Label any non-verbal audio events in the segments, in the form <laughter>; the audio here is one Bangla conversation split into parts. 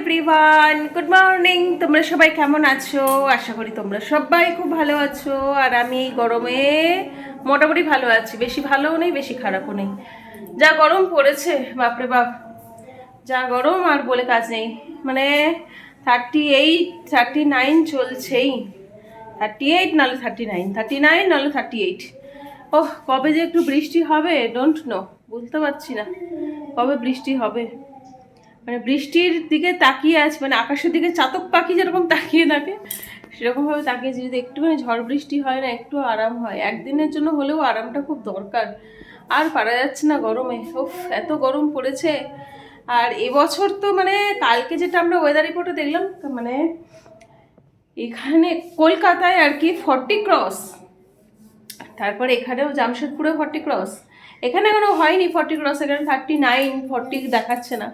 এভরিওয়ান গুড মর্নিং তোমরা সবাই কেমন আছো? আশা করি তোমরা সবাই খুব ভালো আছো। আর আমি গরমে মোটামুটি ভালো আছি। বেশি ভালোও নেই, বেশি খারাপও নেই। যা গরম পড়েছে, বাপরে বাপ। যা গরম আর বলে কাজ নেই। মানে থার্টি এইট থার্টি নাইন চলছেই। থার্টি এইট নাহলে থার্টি নাইন থার্টি নাইন নাহলে থার্টি এইট ওহ, কবে যে একটু বৃষ্টি হবে ডোন্ট নো বুঝতে পারছি না। কবে বৃষ্টি হবে? মানে বৃষ্টির দিকে তাকিয়ে আছে মানে আকাশের দিকে চাতক পাখি যেরকম তাকিয়ে থাকে, সেরকমভাবে তাকিয়েছি যদি একটুখানি ঝড় বৃষ্টি হয় না, একটু আরাম হয়। একদিনের জন্য হলেও আরামটা খুব দরকার। আর পারা যাচ্ছে না গরমে। উফ, এত গরম পড়েছে। আর এবছর তো মানে কালকে যেটা আমরা ওয়েদার রিপোর্টে দেখলাম মানে এখানে কলকাতায় আর কি ফর্টি ক্রস তারপর এখানেও জামশেদপুরে ফর্টি ক্রস এখানে এখনও হয়নি ফর্টি ক্রস এখানে থার্টি নাইন ফর্টি দেখাচ্ছে না।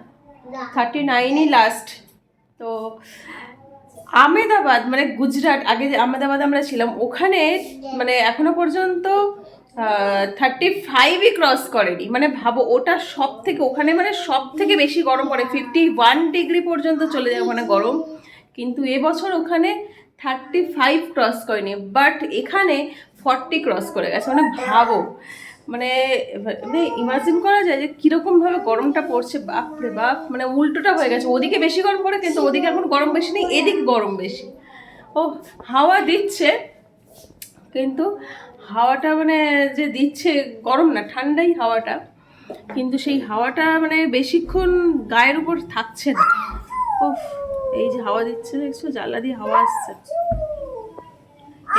থার্টি নাইনই লাস্ট তো আমেদাবাদ মানে গুজরাট, আগে যে আমেদাবাদ আমরা ছিলাম, ওখানে মানে এখনও পর্যন্ত থার্টি ফাইভই ক্রস করেনি। মানে ভাবো, ওটা সব থেকে ওখানে মানে সব থেকে বেশি গরম পড়ে। ফিফটি ওয়ান ডিগ্রি পর্যন্ত চলে যায় ওখানে গরম। কিন্তু এবছর ওখানে থার্টি ফাইভ ক্রস করেনি বাট এখানে ফর্টি ক্রস করে গেছে। মানে ভাবো মানে মানে ইমাজিন করা যায় যে কীরকমভাবে গরমটা পড়ছে বাপ রে বাপ মানে উল্টোটা হয়ে গেছে। ওদিকে বেশি গরম পড়ে, কিন্তু ওদিকে এখন গরম বেশি নেই, এদিকে গরম বেশি। ও, হাওয়া দিচ্ছে, কিন্তু হাওয়াটা মানে যে দিচ্ছে, গরম না, ঠান্ডাই হাওয়াটা। কিন্তু সেই হাওয়াটা মানে বেশিক্ষণ গায়ের উপর থাকছে না। ও এই যে হাওয়া দিচ্ছে, দেখছ? জ্বালা দিয়ে হাওয়া আসছে।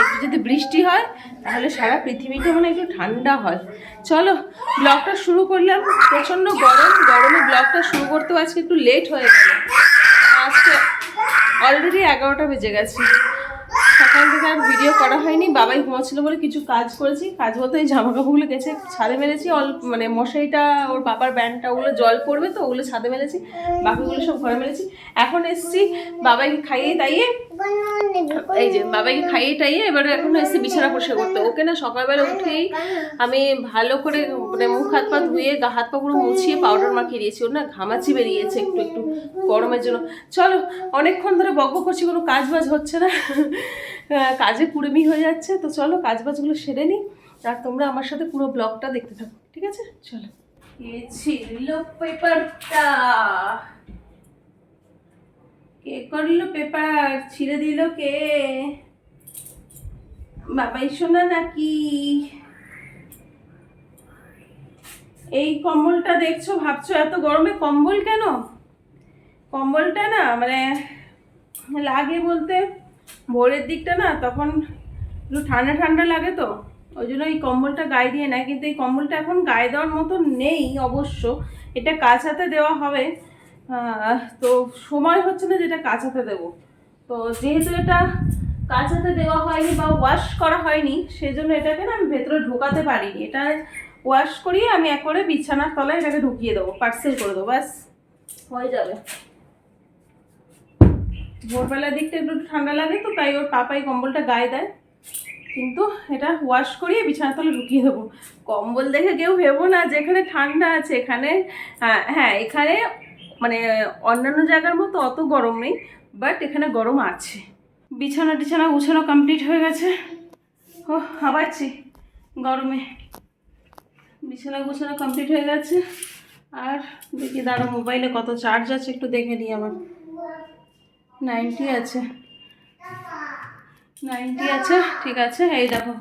একটু যদি বৃষ্টি হয়, তাহলে সারা পৃথিবীটা মানে একটু ঠান্ডা হয়। চলো, ব্লগটা শুরু করলাম। প্রচণ্ড গরম, গরমে ব্লগটা শুরু করতেও আজকে একটু লেট হয়ে গেল। আজকে অলরেডি এগারোটা বেজে গেছে। সকাল থেকে আর ভিডিও করা হয়নি। বাবাই ঘুমাচ্ছিল বলে কিছু কাজ করেছি। কাজ বলতে এই জামা কাপড়গুলো গেছে ছাদে মেলেছি। অল্প মানে মশারিটা ওর বাবার ব্যান্ডটা ওগুলো জল পড়বে তো, ওগুলো ছাদে মেলেছি। বাকিগুলো সব ঘরে মেলেছি। এখন এসছি বাবাইকে খাইয়ে দাইয়ে এই যে বাবাইকে খাইয়ে টাইয়ে এবারে এখন এসে বিছানা পরিষ্কার করতে। ওকে না সকালবেলা উঠেই আমি ভালো করে মানে মুখ, হাত, পা ধুয়ে গা, হাত, পা পুরো মুছিয়ে পাউডার মাখিয়ে দিয়েছি। ওর না ঘামাচি বেরিয়েছে একটু একটু গরমের জন্য। চলো, অনেকক্ষণ ধরে বকব করছি, কোনো কাজ বাজ হচ্ছে না। কাজে কুড়েমি হয়ে যাচ্ছে। তো চলো কাজ বাজগুলো সেরে নিই। আর তোমরা আমার সাথে পুরো ব্লগটা দেখতে থাকো, ঠিক আছে? চলো। পেপারটা। কে করল পেপার? ছিঁড়ে দিল কে? বাবাই শোনা নাকি? এই কম্বলটা দেখছ, ভাবছ এত গরমে কম্বল কেন? কম্বলটা না মানে লাগে বলতে ভোরের দিকটা না, তখন একটু ঠান্ডা ঠান্ডা লাগে তো। ওই জন্য এই কম্বলটা গায়ে দিয়ে নেয়, কিন্তু এই কম্বলটা এখন গায়ে দেওয়ার মতো নেই অবশ্য। এটা কাছাতে দেওয়া হবে। তো সময় হচ্ছে না যেটা কাঁচাতে দেবো। তো যেহেতু এটা কাঁচাতে দেওয়া হয়নি বা ওয়াশ করা হয়নি সেজন্য এটাকে না আমি ভেতরে ঢোকাতে পারিনি। এটা ওয়াশ করিয়ে আমি একবারে বিছানার তলায় এটাকে ঢুকিয়ে দেবো পার্সেল করে দেবো ব্যাস হয়ে যাবে। ভোরবেলার দিকটা একটু ঠান্ডা লাগে তো তাই ওর পাপাই কম্বলটা গায়ে দেয়। কিন্তু এটা ওয়াশ করিয়ে বিছানার তলে ঢুকিয়ে দেবো। কম্বল দেখে কেউ ভেবো না যেখানে ঠান্ডা আছে এখানে আহ, হ্যাঁ এখানে মানে অন্যান্য জায়গার মতো অত গরম নেই বাট এখানে গরম আছে। বিছানা টিছানা গুছানো কমপ্লিট হয়ে গেছে। ও আবারছি গরমে। বিছানা গুছানো কমপ্লিট হয়ে গেছে। আর দেখি দাঁড়ো মোবাইলে কত চার্জ আছে একটু দেখে নিই আমার। নাইনটি আছে। নাইনটি আছে, ঠিক আছে। এই দেখো,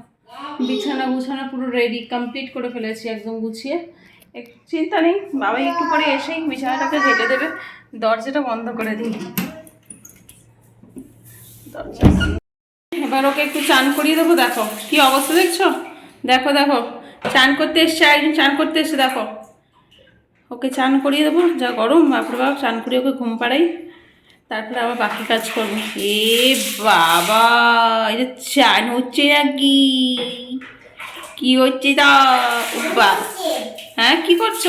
বিছানা গুছানো পুরো রেডি কমপ্লিট করে ফেলেছি একদম গুছিয়ে। চিন্তা নেই বাবাই একটু পরে এসেই বিছানাটাকে ঢেলে দেবে। দরজাটা বন্ধ করে দিই। দরজা এবার ওকে একটু চান করিয়ে দেবো, দেখো। কি অবস্থা দেখছ? দেখো দেখো। চান করতে এসছে একজন, চান করতে এসছে, দেখো। ওকে চান করিয়ে দেবো, যা গরম, বাপরে বাপ, চান করিয়ে ওকে ঘুম পাড়াই। তারপরে আবার বাকি কাজ করব। এ বাবা এটা চান হচ্ছে নাকি? কি হচ্ছে তা? হ্যাঁ কি করছ?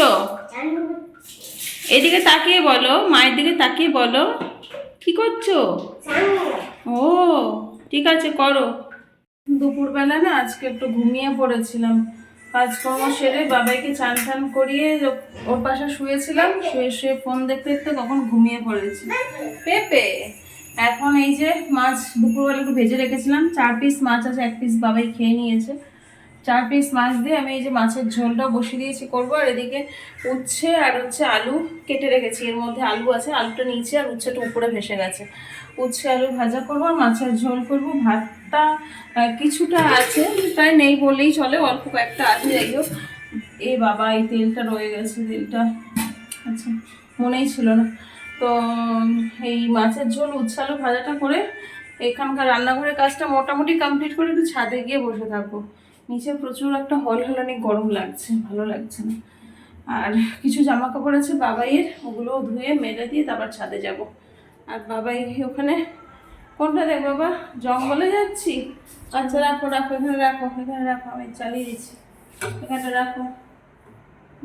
এদিকে তাকিয়ে বলো, মায়ের দিকে তাকিয়ে বলো। কি করছ? ও, ঠিক আছে, করো। দুপুরবেলা না আজকে একটু ঘুমিয়ে পড়েছিলাম। কাজকর্ম সেরে বাবাইকে চান টান করিয়ে ওর পাশে শুয়েছিলাম, শুয়ে শুয়ে ফোন দেখতে দেখতে কখন ঘুমিয়ে পড়েছি। পেঁপে, এখন এই যে মাছ দুপুরবেলা একটু ভেজে রেখেছিলাম, চার পিস মাছ আছে, এক পিস বাবাই খেয়ে নিয়েছে। চার পিস মাছ দিয়ে আমি এই যে মাছের ঝোলটা বসিয়ে দিয়েছি করব। আর এদিকে উচ্ছে আর হচ্ছে আলু কেটে রেখেছি। এর মধ্যে আলু আছে, আলুটা নিচে আর উচ্ছেটা উপরে ভেসে গেছে। উচ্ছে, আলু ভাজা করব আর মাছের ঝোল করব। ভাতটা কিছুটা আছে প্রায় নেই বললেই চলে, অল্প কয়েকটা আছে যাই হোক। এ বাবা, এই তেলটা রয়ে গেছে, তেলটা। আচ্ছা মনেই ছিল না। তো, এই মাছের ঝোল, উচ্ছে, আলু ভাজাটা করে এখানকার রান্নাঘরের কাজটা মোটামুটি কমপ্লিট করে একটু ছাদে গিয়ে বসে থাকব। নিচে প্রচুর একটা হল হলানি গরম লাগছে ভালো লাগছে না। আর কিছু জামা কাপড় আছে বাবাইয়ের ওগুলো ধুয়ে মেলে দিয়ে তারপর ছাদে যাব। আর বাবাই ওখানে কোনটা দেখ বাবা? জঙ্গলে যাচ্ছি? আচ্ছা রাখো রাখো এখানে রাখো এখানে রাখো আমি চালিয়ে দিচ্ছি। এখানে রাখো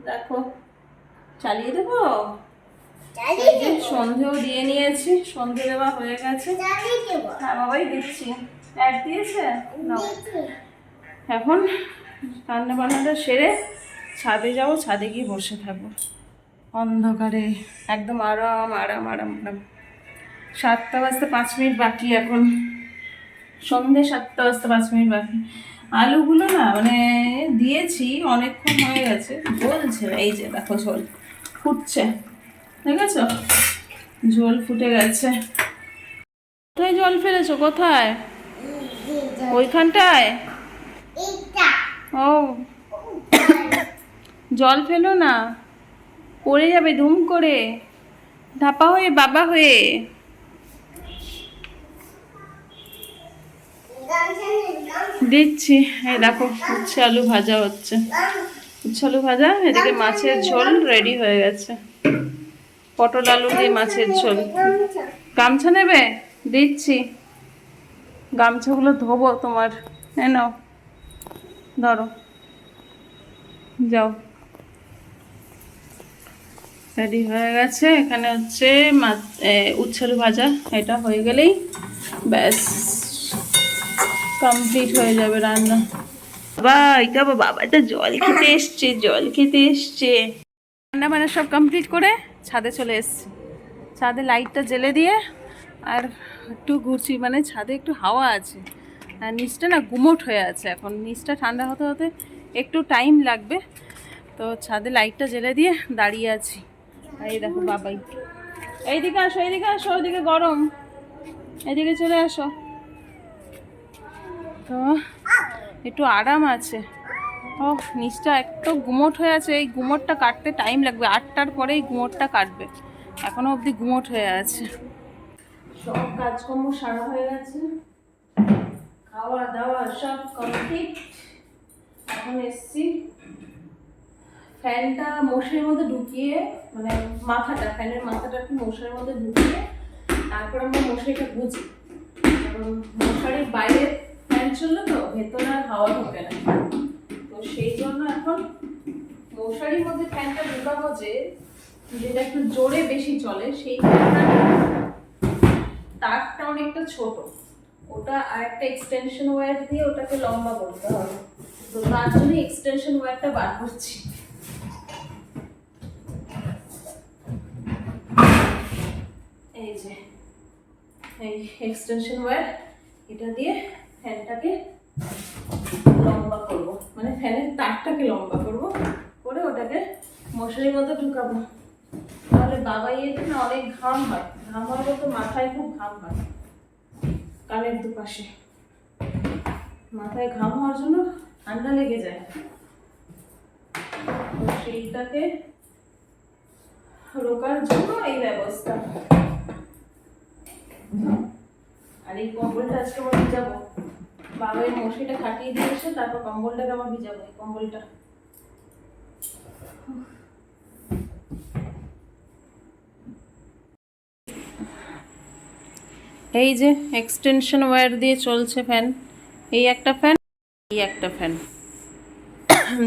রাখো। চালিয়ে দেবো? সন্ধেও দিয়ে নিয়েছি সন্ধে দেওয়া হয়ে গেছে। হ্যাঁ বাবাই দিচ্ছি। অ্যাড দিয়েছে। এখন রান্না বান্নাটা সেরে ছাদে যাব, ছাদে গিয়ে বসে থাকব। অন্ধকারে একদম আরাম আরাম আরাম আরাম। সাতটা বাজতে পাঁচ মিনিট বাকি এখন। সন্ধে সাতটা বাজতে পাঁচ মিনিট বাকি। আলুগুলো না মানে দিয়েছি, অনেকক্ষণ হয়ে গেছে। বলছে, এই যে দেখো ঝোল ফুটছে। দেখেছ? ঝোল ফুটে গেছে। কোথায় জল ফেলেছো? কোথায়? ওইখানটায়? ও। জল ফেলো না। পড়ে যাবে ধুম করে। ধাপা হয়ে বাবা হয়ে। দিচ্ছি। এই দেখো, উচ্ছে আলু ভাজা হচ্ছে। উচ্ছে আলু ভাজা, এদিকে মাছের ঝোল রেডি হয়ে গেছে। পটল আলু দিয়ে মাছের ঝোল। গামছা নেবে? দিচ্ছি। গামছাগুলো ধোবো তোমার। নাও। ধরো। যাও। রেডি হয়ে গেছে। এখানে হচ্ছে উচ্ছালু ভাজা। এটা হয়ে গেলেই ব্যাস। কমপ্লিট হয়ে যাবে রান্না। বাবা, এটা বাবাটা জল খেতে এসছে, জল খেতে এসছে। রান্না বান্না সব কমপ্লিট করে ছাদে চলে এসছি। ছাদে লাইটটা জ্বেলে দিয়ে আর একটু ঘুরছি। মানে ছাদে একটু হাওয়া আছে। নিচটা না গুমোট হয়ে আছে এখন। নিচটা ঠান্ডা হতে হতে একটু টাইম লাগবে। তো ছাদে লাইটটা জ্বেলে দিয়ে দাঁড়িয়ে আছি। এই দেখো বাবাই। এইদিকে আসো এইদিকে আসো, ওইদিকে গরম। এদিকে চলে আসো। তো একটু আরাম আছে। ও নিচটা একটু গুমোট হয়ে আছে। এই গুমোটটা কাটতে টাইম লাগবে। আটটার পরে এই গুমোটটা কাটবে। এখনও অবধি গুমোট হয়ে আছে। সব কাজকর্ম সারা হয়ে গেছে। খাওয়া দাওয়া সব কমপ্লিট এখন এসছি। ফ্যানটা মশারির মধ্যে ঢুকিয়ে মানে মাথাটা, ফ্যানের মাথাটা একটু মশারির মধ্যে ঢুকিয়ে, তারপর আমরা মশারিটা বুঝি মশারির বাইরে ফ্যান চলল তো, ভেতরে আর হাওয়া ঢোকে না। তো সেই জন্য এখন মশারির মধ্যে ফ্যানটা ঢুকাবো যে, যেটা একটু জোরে বেশি চলে, সেই ফ্যানটা। তারটা অনেকটা ছোট। ওটা আর একটা এক্সটেনশন ওয়্যার দিয়ে ওটাকে লম্বা করতে হবে। তো তার জন্য এক্সটেনশন ওয়্যারটা বার করছি। এই যে, এই এক্সটেনশন ওয়্যার এটা দিয়ে ফ্যানটাকে লম্বা করব। মানে ফ্যানের তারটাকে লম্বা করব, করে ওটাকে মশারির মধ্যে ঢুকাবো। তাহলে বাবাই এতে না অনেক ঘাম হয়। ঘাম হয় বলতে মাথায় খুব ঘাম হয়। কানের দুপাশে। মাথায় ঘাম হওয়ার জন্য ঠান্ডা লেগে যায়। সেইটাকে রোকার জন্য এই ব্যবস্থা। আর এই কম্বলটা আজকে আমার ভিজাবো। বাবা এই মশিটা খাটিয়ে দিয়েছে তারপর কম্বলটাকে আমার ভিজাবো, এই কম্বলটা। এই যে এক্সটেনশন ওয়্যার দিয়ে চলছে ফ্যান এই একটা ফ্যান এই একটা ফ্যান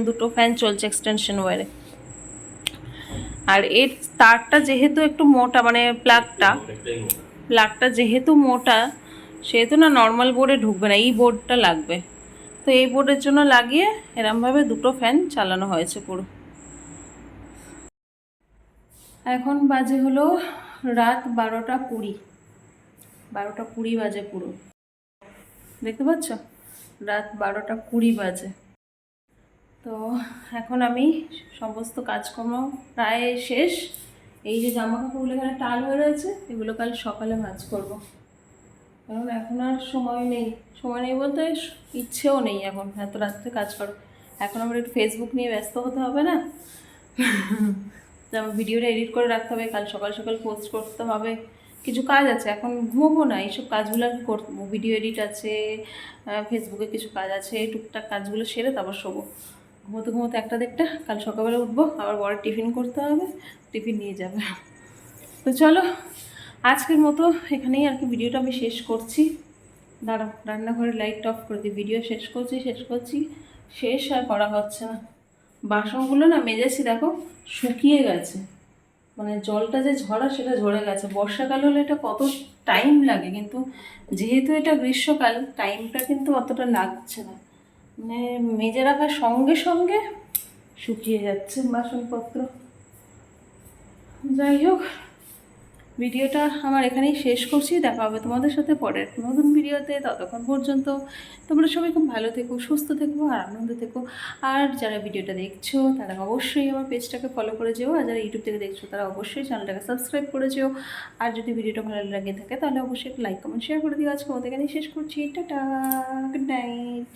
দুটো ফ্যান চলছে এক্সটেনশন ওয়্যারে আর এর তারটা যেহেতু একটু মোটা মানে প্লাগটা প্লাগটা যেহেতু মোটা, সেহেতু না নর্মাল বোর্ডে ঢুকবে না, এই বোর্ডটা লাগবে। তো এই বোর্ডের জন্য লাগিয়ে এরমভাবে দুটো ফ্যান চালানো হয়েছে পুরো। এখন বাজে হলো রাত বারোটা কুড়ি। বারোটা কুড়ি বাজে পুরো। দেখতে পাচ্ছ? রাত বারোটা কুড়ি বাজে। তো এখন আমি সমস্ত কাজকর্ম প্রায় শেষ। এই যে জামা কাপড়গুলো এখানে টাল হয়ে রয়েছে, এগুলো কাল সকালে ভাঁজ করব। কারণ এখন আর সময় নেই। সময় নেই বলতে ইচ্ছেও নেই এখন, এত রাত্রে কাজ করো। এখন আমার একটু ফেসবুক নিয়ে ব্যস্ত হতে হবে না? <laughs> যেমন ভিডিওটা এডিট করে রাখতে হবে, কাল সকাল সকাল পোস্ট করতে হবে। কিছু কাজ আছে, এখন ঘুমবো না, এইসব কাজগুলো কি করব। ভিডিও এডিট আছে ফেসবুকে কিছু কাজ আছে, টুকটাক কাজগুলো সেরে তারপর শোবো। ঘুমোতে ঘুমোতে একটা দেড়টা, কাল সকালবেলা উঠবো, আবার বড় টিফিন করতে হবে, টিফিন নিয়ে যাবে। তো চলো, আজকের মতো এখানেই আর কি ভিডিওটা আমি শেষ করছি। দাঁড়াও রান্নাঘরে লাইট অফ করে দিই ভিডিও শেষ করছি শেষ করছি। শেষ আর করা হচ্ছে না। বাসনগুলো না মেজেছি, দেখো, শুকিয়ে গেছে। মানে জলটা যে ঝরা সেটা ঝরে গেছে। বর্ষাকাল হলে এটা কত টাইম লাগে, কিন্তু যেহেতু এটা গ্রীষ্মকাল টাইমটা কিন্তু অতটা লাগছে না। মানে মেজে রাখার সঙ্গে সঙ্গে শুকিয়ে যাচ্ছে বাসনপত্র। যাই হোক ভিডিওটা আমার এখানেই শেষ করছি। দেখা হবে তোমাদের সাথে পরের নতুন ভিডিওতে। ততক্ষণ পর্যন্ত তোমরা সবাই খুব ভালো থেকো, সুস্থ থেকো আর আনন্দ থেকো। আর যারা ভিডিওটা দেখছ, তারা অবশ্যই আমার পেজটাকে ফলো করে যেও। আর যারা ইউটিউব থেকে দেখছ, তারা অবশ্যই চ্যানেলটাকে সাবস্ক্রাইব করে যেও। আর যদি ভিডিওটা ভালো লাগে থাকে, তাহলে অবশ্যই লাইক কমেন্ট শেয়ার করে দিও। আজকে আমাদের এখানেই শেষ করছি। Tata good night